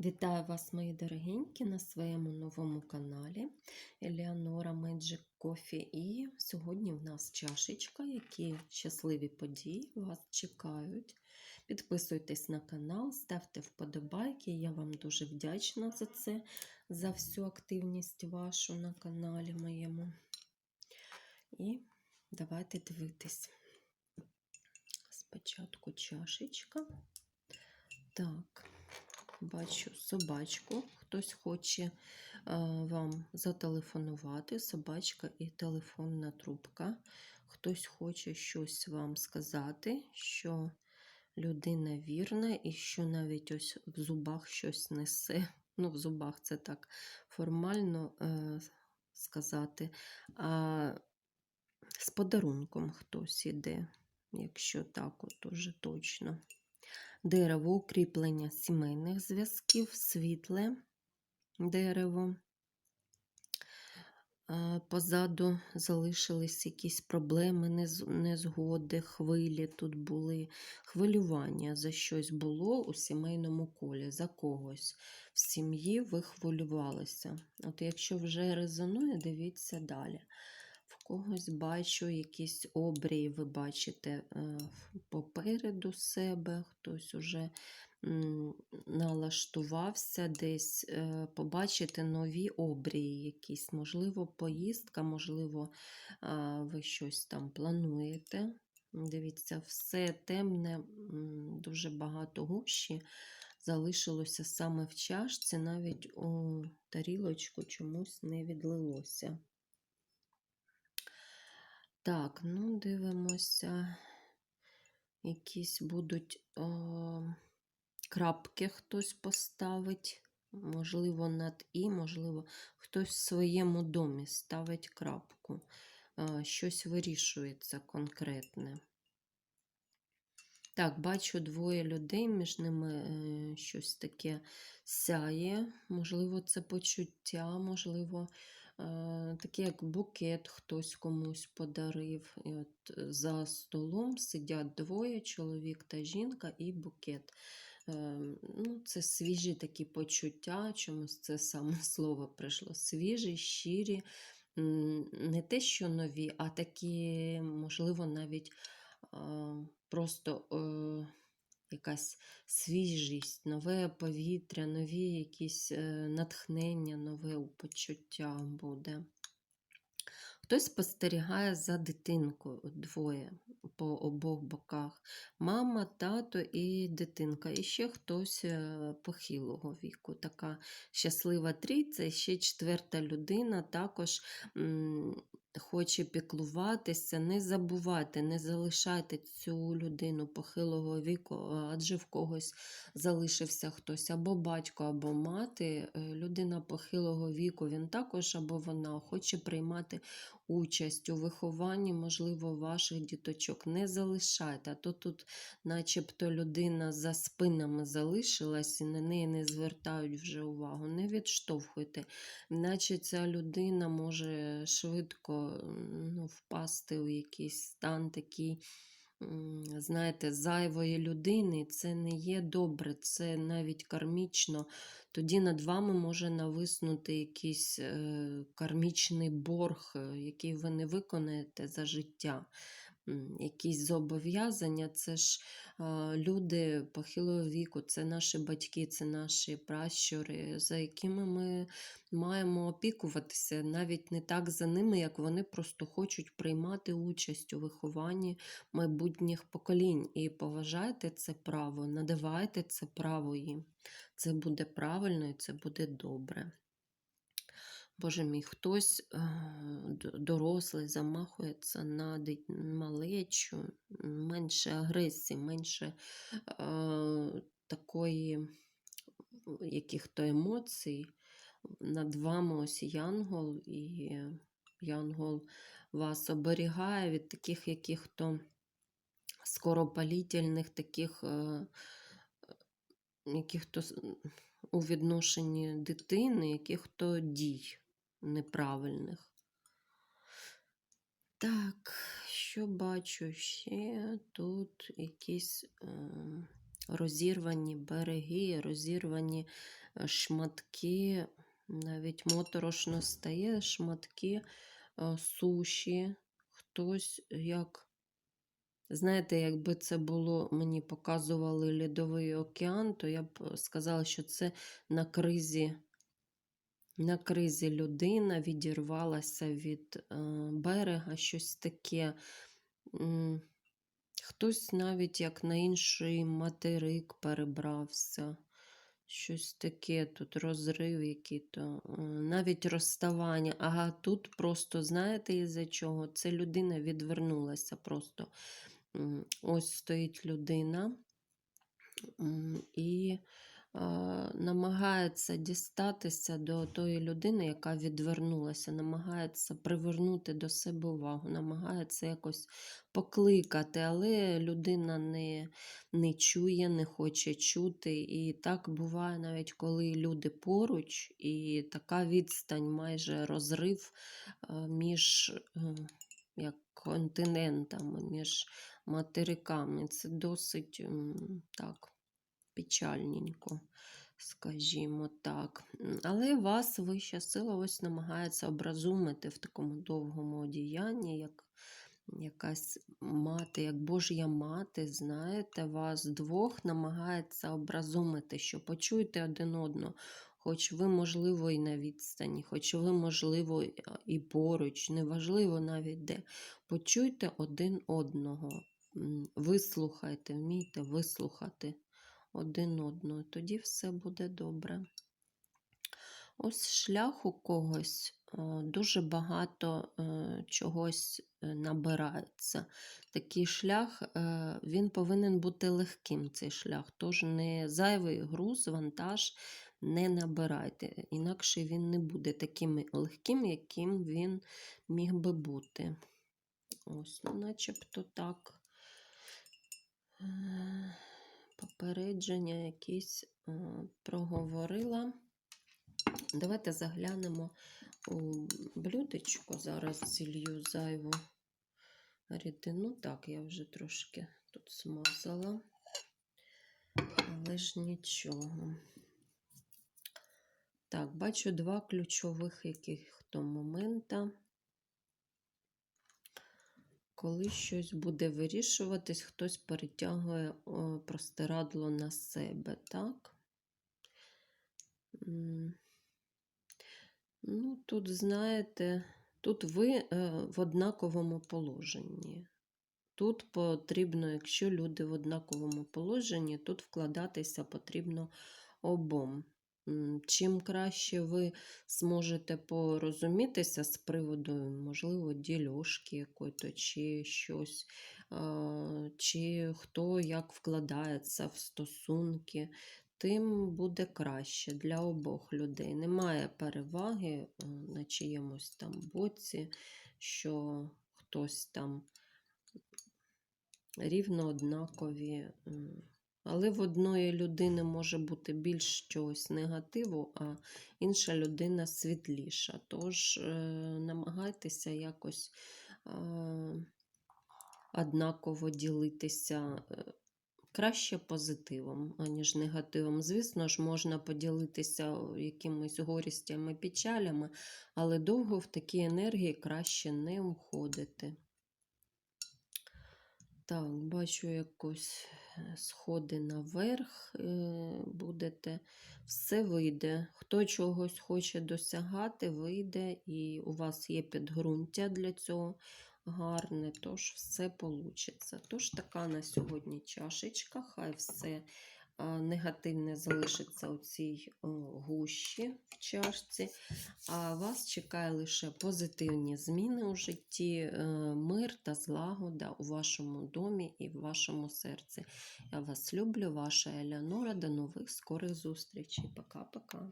Вітаю вас, мої дорогенькі, на своєму новому каналі Елеонора Magic Coffee. І сьогодні в нас чашечка, які щасливі події вас чекають. Підписуйтесь на канал, ставте вподобайки. Я вам дуже вдячна за це, за всю активність вашу на каналі моєму. І давайте дивитись. Спочатку чашечка. Так бачу собачку. Хтось хоче е, вам зателефонувати, собачка і телефонна трубка. Хтось хоче щось вам сказати, що людина вірна і що навіть ось в зубах щось несе. Ну, в зубах це так формально е, сказати. А з подарунком хтось іде, якщо так, от уже точно дерево укріплення сімейних зв'язків, світле дерево. Позаду залишились якісь проблеми, незгоди, хвилі. Тут були хвилювання за щось було у сімейному колі, за когось в сім'ї ви хвилювалися. От якщо вже резонує, дивіться далі когось бачу якісь обрії, ви бачите е, попереду себе, хтось уже налаштувався десь е, побачити нові обрії, якісь, можливо, поїздка, можливо, ви щось там плануєте. Дивіться, все темне, дуже багато гущі. Залишилося саме в чашці, навіть у тарілочку чомусь не відлилося. Так, ну, дивимося, якісь будуть о, крапки хтось поставить. Можливо, над і, можливо, хтось в своєму домі ставить крапку. Щось вирішується конкретне. Так, бачу двоє людей, між ними е, щось таке сяє. Можливо, це почуття, можливо, Е, такий як букет хтось комусь подарив. І от е, За столом сидять двоє чоловік та жінка і букет. Е, ну, Це свіжі такі почуття, чомусь це саме слово прийшло. Свіжі, щирі, не те, що нові, а такі, можливо, навіть просто якась свіжість, нове повітря, нові якісь е, натхнення, нове почуття буде. Хтось спостерігає за дитинкою двоє по обох боках. Мама, тато і дитинка. І ще хтось е, похилого віку. Така щаслива трійця, і ще четверта людина також хоче піклуватися, не забувайте, не залишайте цю людину похилого віку, адже в когось залишився хтось або батько, або мати. Е, людина похилого віку, він також або вона хоче приймати участь у вихованні, можливо, ваших діточок. Не залишайте, а то тут, начебто, людина за спинами залишилась і на неї не звертають вже увагу. Не відштовхуйте, наче ця людина може швидко ну, впасти у якийсь стан такий. Знаєте, зайвої людини, це не є добре, це навіть кармічно тоді над вами може нависнути якийсь е, кармічний борг, е, який ви не виконаєте за життя. Якісь зобов'язання, це ж люди похилого віку, це наші батьки, це наші пращури, за якими ми маємо опікуватися навіть не так за ними, як вони просто хочуть приймати участь у вихованні майбутніх поколінь. І поважайте це право, надавайте це право їм. Це буде правильно і це буде добре. Боже мій, хтось е, дорослий замахується на малечу, менше агресії, менше е, такої яких-то емоцій. Над вами ось Янгол, і Янгол вас оберігає від таких яких-то скоропалітельних таких е, яких-то у відношенні дитини, яких-то дій неправильних. Так, що бачу ще? Тут якісь е, розірвані береги, розірвані е, шматки, навіть моторошно стає шматки е, суші. Хтось як. Знаєте, якби це було, мені показували Льодовий океан, то я б сказала, що це на кризі, на кризі людина відірвалася від е, берега, щось таке. Хтось навіть як на інший материк перебрався. Щось таке, тут розрив який-то, е, навіть розставання. Ага, тут просто, знаєте, із-за чого? Це людина відвернулася просто. Ось стоїть людина і намагається дістатися до тої людини, яка відвернулася, намагається привернути до себе увагу, намагається якось покликати, але людина не, не чує, не хоче чути. І так буває навіть коли люди поруч, і така відстань, майже розрив між е, як континентами, між материками. Це досить так печальненько, скажімо так. Але вас вища сила ось намагається образумити в такому довгому одіянні, як якась мати, як Божя мати, знаєте, вас двох намагається образумити, що почуйте один одного. Хоч ви, можливо, і на відстані, хоч ви, можливо, і- поруч, неважливо навіть де. Почуйте один одного, вислухайте, вмійте вислухати один одного, тоді все буде добре. Ось шлях у когось е, дуже багато е, чогось е, набирається. Такий шлях, він повинен бути легким, цей шлях. Тож не зайвий груз, вантаж не набирайте. Інакше він не буде таким легким, яким він міг би бути. Ось, ну, начебто так. Попередження якісь е, проговорила. Давайте заглянемо у блюдечко. Зараз зілью зайву рідину. Так, я вже трошки тут смазала, але ж нічого. Так, бачу два ключових яких то момента. Коли щось буде вирішуватись, хтось перетягує простирадло на себе, так? Ну, тут, знаєте, тут ви е, в однаковому положенні. Тут потрібно, якщо люди в однаковому положенні, тут вкладатися потрібно обом. Чим краще ви зможете порозумітися з приводу, можливо, дільошки якої-то, чи щось, чи хто як вкладається в стосунки, тим буде краще для обох людей. Немає переваги на чиємусь там боці, що хтось там рівно однакові. Але в одної людини може бути більш чогось негативу, а інша людина світліша. Тож е, намагайтеся якось е, однаково ділитися е, краще позитивом, аніж негативом. Звісно ж, можна поділитися якимись горістями, печалями, але довго в такій енергії краще не уходити. Так, бачу якось сходи наверх е, будете. Все вийде. Хто чогось хоче досягати, вийде, і у вас є підґрунтя для цього гарне, тож все вийде. Тож така на сьогодні чашечка, хай все негативне залишиться у цій гущі в чашці. А вас чекає лише позитивні зміни у житті, е, мир та злагода у вашому домі і в вашому серці. Я вас люблю, ваша Елеонора. До нових скорих зустрічей. Пока-пока.